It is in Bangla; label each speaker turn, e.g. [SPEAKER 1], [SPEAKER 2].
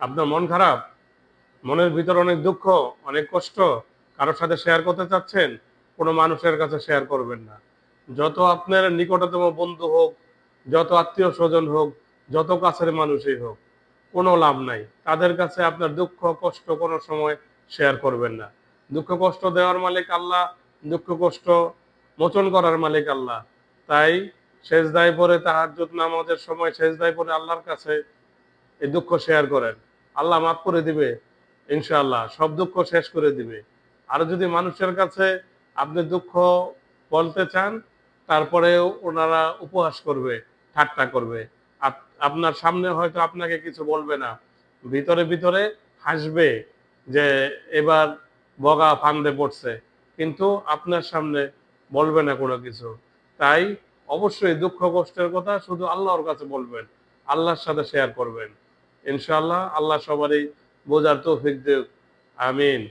[SPEAKER 1] আপনার মন খারাপ? মনের ভিতর অনেক দুঃখ, অনেক কষ্ট, কারোর সাথে শেয়ার করতে চাচ্ছেন? কোনো মানুষের কাছে শেয়ার করবেন না। যত আপনার নিকটতম বন্ধু হোক, যত আত্মীয় স্বজন হোক, যত কাছের মানুষই হোক, কোনো লাভ নাই। তাদের কাছে আপনার দুঃখ, কষ্ট কোনো সময় শেয়ার করবেন না। দুঃখ, কষ্ট দেওয়ার মালিক আল্লাহ, দুঃখ, কষ্ট মোচন করার মালিক আল্লাহ। তাই শেষ দায় পরে তাহাজ্জুদ নামাজের সময় শেষ দায় পরে আল্লাহর কাছে এই দুঃখ শেয়ার করেন। আল্লাহ মাফ করে দিবে, ইনশাআল্লাহ। সব দুঃখ শেষ করে দিবে। আর যদি মানুষের কাছে আপনি দুঃখ বলতে চান, তারপরে ওনারা উপহাস করবে, ঠাট্টা করবে। আপনার সামনে হয়তো আপনাকে কিছু বলবে না। ভিতরে ভিতরে হাসবে যে এবার বগা ফান্দে পড়ছে। কিন্তু আপনার সামনে বলবে না কোনো কিছু। তাই অবশ্যই দুঃখ কষ্টের কথা শুধু আল্লাহর কাছে বলবেন। আল্লাহর সাথে শেয়ার করবেন। ইনশাআল্লাহ আল্লাহ সবারই বোঝার তৌফিক দেব আমিন।